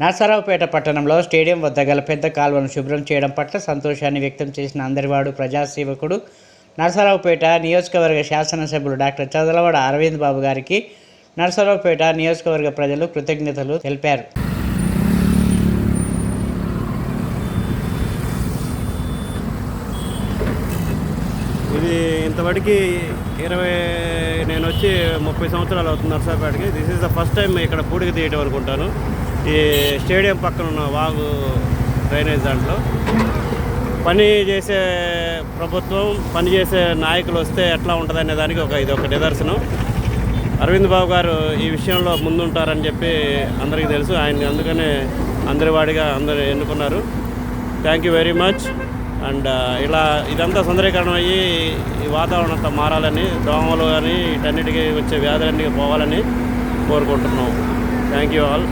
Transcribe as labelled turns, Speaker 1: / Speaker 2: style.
Speaker 1: నరసరావుపేట పట్టణంలో స్టేడియం వద్ద గల పెద్ద కాలువను శుభ్రం చేయడం పట్ల సంతోషాన్ని వ్యక్తం చేసిన అందరివాడు ప్రజాసేవకుడు. నరసరావుపేట నియోజకవర్గ శాసనసభ్యులు డాక్టర్ చదలవాడ అరవింద్ బాబు గారికి నరసరావుపేట నియోజకవర్గ ప్రజలు కృతజ్ఞతలు తెలిపారు.
Speaker 2: ఇది ఇంతవరకు ఇరవై నేను వచ్చి ముప్పై సంవత్సరాలు అవుతుంది నరసరావుపేటకి. This is the first time ఇక్కడ పూడికి తీయటం అనుకుంటాను. ఈ స్టేడియం పక్కన ఉన్న వాగు డ్రైనేజ్ దాంట్లో పని చేసే ప్రభుత్వం పని చేసే నాయకులు వస్తే ఎట్లా ఉంటుందనే దానికి ఒక ఇది ఒక నిదర్శనం. అరవింద్ బాబు గారు ఈ విషయంలో ముందుంటారని చెప్పి అందరికీ తెలుసు. ఆయన అందుకనే అందరి వాడిగా అందరు ఎన్నుకున్నారు. Thank you very much and ఇలా ఇదంతా సుందరీకరణం అయ్యి ఈ వాతావరణం అంతా మారాలని దోమలు కానీ వీటన్నిటికీ వచ్చే వ్యాధులన్నీ పోవాలని కోరుకుంటున్నాం. Thank you all